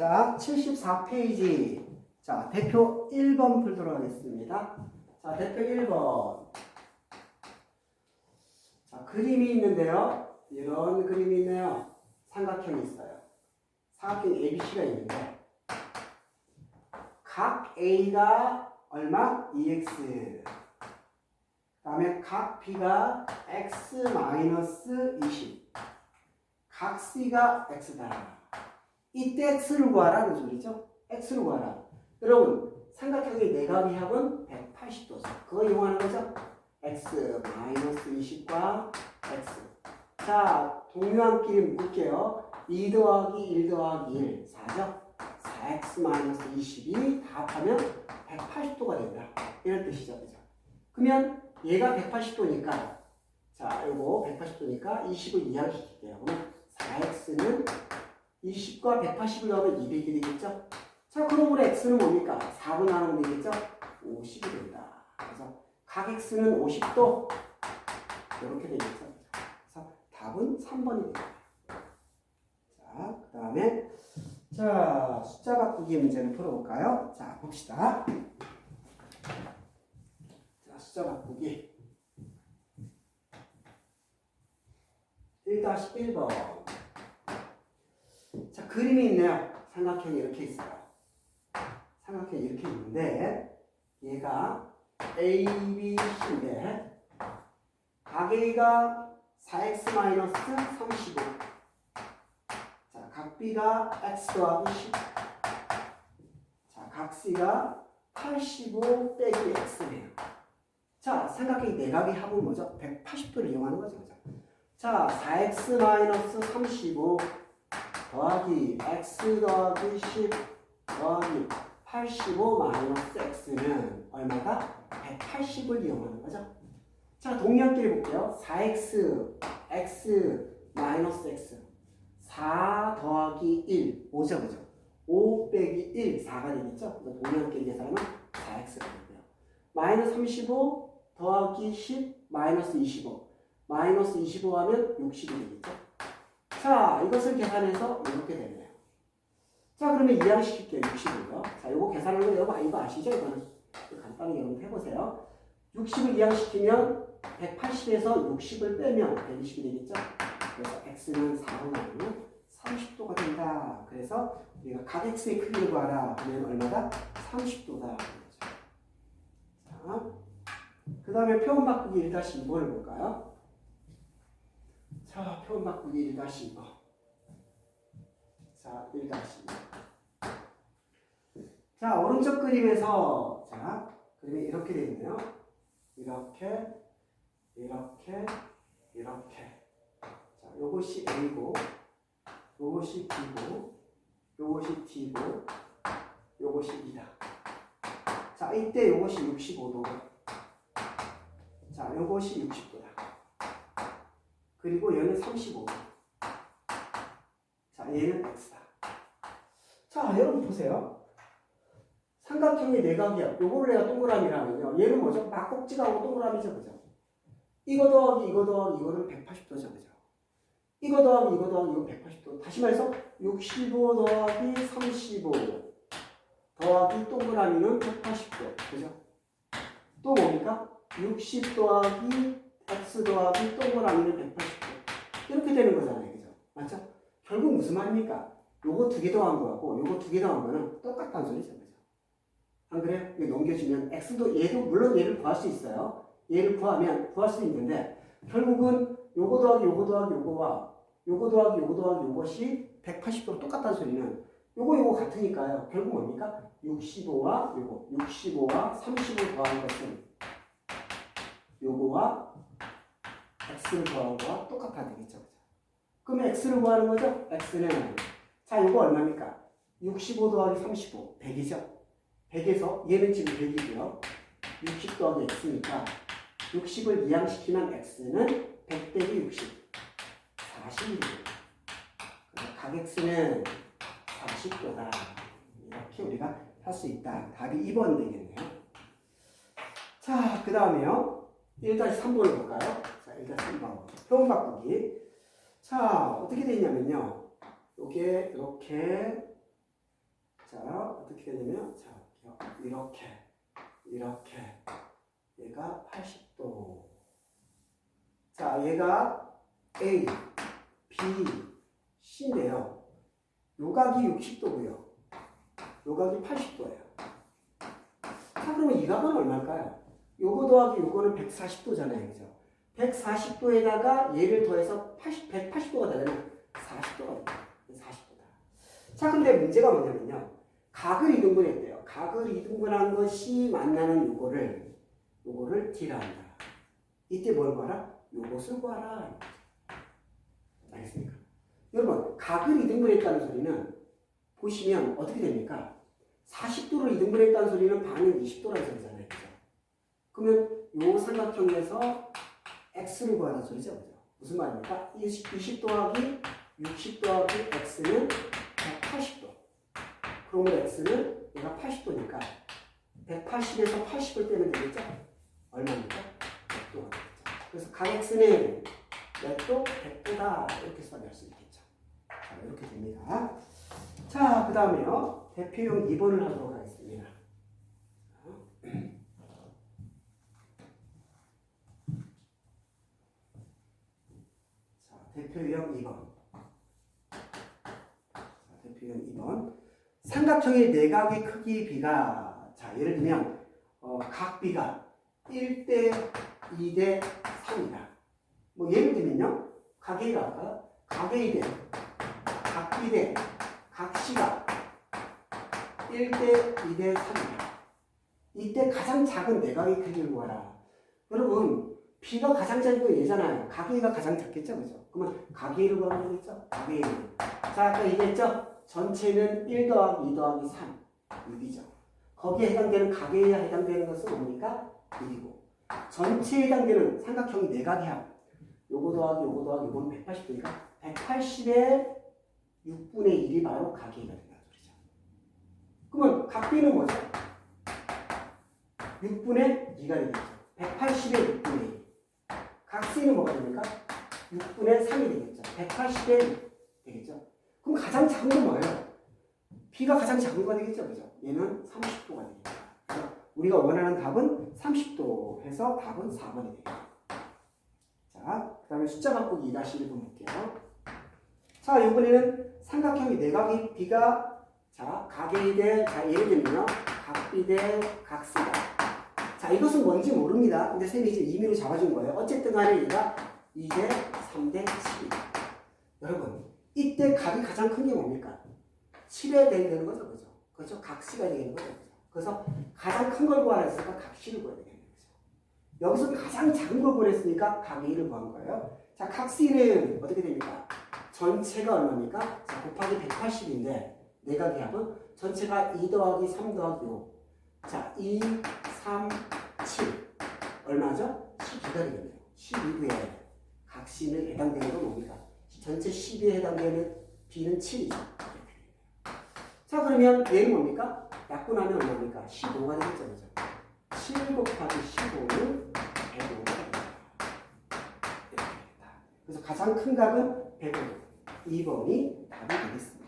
자, 74페이지. 자, 대표 1번 풀도록 하겠습니다. 자, 대표 1번. 자, 그림이 있는데요. 이런 그림이 있네요. 삼각형이 있어요. 삼각형 ABC가 있는데, 각 A가 얼마? 2x. 그 다음에 각 B가 x-20. 각 C가 x다. 이때 x를 구하라는 소리죠. x를 구하라. 여러분, 삼각형의 내각의 합은 180도죠. 그거 이용하는 거죠. x-20과 x. 자, 동요한끼리 묶을게요. 2 더하기 1 더하기 1, 4죠? 4x-20이 다 합하면 180도가 된다. 이런 뜻이죠. 그죠? 그러면 얘가 180도니까, 자, 요거 180도니까 20을 이항시킬게요. 그러면 4x는 20과 180을 더하면 200이 되겠죠? 자, 그러므로 x는 뭡니까? 4분 나누면 되겠죠? 50이 된다. 그래서 각 x는 50도 이렇게 되겠죠? 그래서 답은 3번이 됩니다. 자, 그 다음에 자, 숫자 바꾸기 문제를 풀어볼까요? 자, 봅시다. 자, 숫자 바꾸기. 1-1번. 자, 그림이 있네요. 삼각형이 이렇게 있어요. 삼각형이 이렇게 있는데, 얘가 A, B, C인데, 각 A가 4x-35. 자, 각 B가 x 더하기 10. 자, 각 C가 85 빼기 x네요. 자, 삼각형의 내각의 합은 뭐죠? 180도를 이용하는 거죠. 그죠? 자, 4x-35 더하기 x 더하기 10 더하기 85 마이너스 x는 얼마다? 180을 이용하는 거죠. 자, 동량끼리 볼게요. 4x, x 마이너스 x 4 더하기 1, 5죠, 그죠? 5 빼기 1, 4가 되겠죠? 동량끼리 계산하면 4x가 되고요. 마이너스 35 더하기 10, 마이너스 25. 마이너스 25 하면 60이 되겠죠? 자, 이것을 계산해서 이렇게 되네요. 자, 그러면 이항시킬게요. 60이고요. 자, 이거 계산하는 거 여러분 이거 아시죠? 이거는 간단히 여러분 해보세요. 60을 이항시키면 180에서 60을 빼면 120이 되겠죠? 그래서 x는 4로 나누면 30도가 된다. 그래서 우리가 각 x의 크기를 구하라. 그러면 얼마다? 30도다. 자, 그 다음에 표현 바꾸기 1-2번을 볼까요? 자, 바꾸기 1-2번. 자, 1-2. 자, 오른쪽 그림에서 자, 그림이 이렇게 되어 있네요. 이렇게, 이렇게, 이렇게. 자, 요것이 A고, 요것이 B고, 요것이 D고, 요것이 E다. 자, 이때 요것이 65도. 자, 요것이 60도다. 그리고 얘는 35도. 자, 얘는 X다. 자, 여러분 보세요. 삼각형의 내각이야. 요거를 내가 동그라미라면요. 얘는 뭐죠? 막꼭지가 하고 동그라미죠. 그죠? 이거 더하기 이거 더하기 이거는 180도죠. 그죠? 이거 더하기 이거 더하기 이거 180도. 다시 말해서 65 더하기 35 더하기 동그라미는 180도. 그죠? 또 뭡니까? 60 더하기 x 더하기 동그라미는 180도. 이렇게 되는 거잖아요. 그죠? 맞죠? 결국 무슨 말입니까? 요거 두 개 더한 거하고 요거 두 개 더한 거는 똑같다는 소리죠. 그죠? 안 그래요? 이거 넘겨주면 x도 얘도 물론 얘를 구할 수 있어요. 얘를 구하면 구할 수 있는데 결국은 요거 더하기 요거 더하기 요거와 요거 더하기 요거 더하기 요것이 180도로 똑같다는 소리는 요거 요거 같으니까요. 결국 뭡니까? 65와 요거 65와 35 더한 것은 요거와 x를 더한 거와 똑같아 되겠죠. 그죠? 그럼 x를 구하는 거죠? x는 자 요거 얼마입니까? 65 더하기 35 100이죠. 100에서 얘는 지금 100이고요. 60 더하기 x니까 60을 이항시키면 x는 100 빼기 60 40이에요. 그래서 각 x는 40도다. 이렇게 우리가 할 수 있다. 답이 2번 되겠네요. 자, 그 다음에요. 1-3번을 볼까요? 자, 1-3번. 표현 바꾸기. 자, 어떻게 되냐면요. 요게 이렇게 자, 어떻게 되냐면, 자, 이렇게, 이렇게. 얘가 80도. 자, 얘가 A, B, C인데요. 요각이 60도고요. 요각이 80도예요. 자, 그러면 이 각은 얼마일까요? 요거 더하기 요거는 140도잖아요. 그죠? 140도에다가 얘를 더해서 80, 180도가 되려면 40도가 돼요. 40도다. 자, 근데 문제가 뭐냐면요. 각을 이등분했대요. 각을 이등분한 것이 만나는 요거를, 요거를 D라 한다. 이때 뭘 구하라? 요것을 구하라. 알겠습니까? 여러분, 각을 이등분했다는 소리는 보시면 어떻게 됩니까? 40도를 이등분했다는 소리는 반은 20도라는 소리잖아요. 그죠? 그러면 요 삼각형에서 x를 구하는 소리죠. 그죠? 무슨 말입니까? 20, 20 더하기 60 더하기 x는 180도. 그러면 x는 얘가 80도니까 180에서 80을 빼면 되겠죠? 얼마입니까? 100도가 되겠죠. 그래서 각 x는 몇 도? 100도다. 이렇게 수반할 수 있겠죠. 자, 이렇게 됩니다. 자, 그 다음에요. 대표용 2번을 하도록 하겠습니다. 자, 대표용 2번. 자, 대표용 2번. 삼각형의 내각의 크기 비가 자, 예를 들면 어, 각 비가 1대 2대 3이다. 뭐 예를 들면요. 각A가 아까 각A 대 각B 대 각C가 1대 2대 3이다. 이때 가장 작은 내각의 크기를 구하라. 여러분, B가 가장 작은 거 얘잖아요. 각A가 가장 작겠죠, 그죠? 그러면 각A를 구하면 되겠죠? 각A를. 자, 아까 얘기했죠? 전체는 1 더하기 2 더하기 3. 6이죠. 거기에 해당되는 각A에 해당되는 것은 뭡니까? 1이고. 전체에 해당되는 삼각형이 내각이야. 요거 더하기 요거 더하기 요거는 180도니까 180에 6분의 1이 바로 각A가 된다는 소리죠. 그러면 각B는 뭐죠? 6분의 2가 되겠죠. 180에 6분의 1. 각C는 뭐가 됩니까? 6분의 3이 되겠죠. 180에 되겠죠. 그럼 가장 작은 건 뭐예요? B가 가장 작은 거 되겠죠. 그죠? 얘는 30도가 되겠죠. 우리가 원하는 답은 30도 해서 답은 4번이 되겠죠. 자, 그 다음에 숫자 바꾸기 2-1번 볼게요. 자, 이번에는 삼각형이 내각이 B가 자, 각A 대, 자, 예를 들면요. 각B 대 각C다. 자, 이것은 뭔지 모릅니다. 근데 쌤이 이제 임의로 잡아준 거예요. 어쨌든 간에 얘가 2대 3대 7이다. 여러분, 이때 각이 가장 큰 게 뭡니까? 7에 되는 거죠. 그죠? 그렇죠? 각C가 되는 거죠. 그래서 가장 큰 걸 구하라 했으니까 각C를 구해야 되겠는 거죠. 여기서 가장 작은 걸 구했으니까 각 A를 구한 거예요. 자, 각 C는 어떻게 됩니까? 전체가 얼마입니까? 자, 곱하기 180인데 내가 기합은 전체가 2 더하기 3 더하기 5. 자, 2, 3, 7. 얼마죠? 12가 되겠네요. 12구에 각 C는 해당되는 건 뭡니까? 전체 12에 해당되는 B는 7이죠. 자, 그러면 얘는 뭡니까? 약분하면 얼마입니까? 15가 되겠죠. 그죠? 7 곱하기 15는 105가 됩니다. 그래서 가장 큰 각은 105. 2번이 답이 되겠습니다.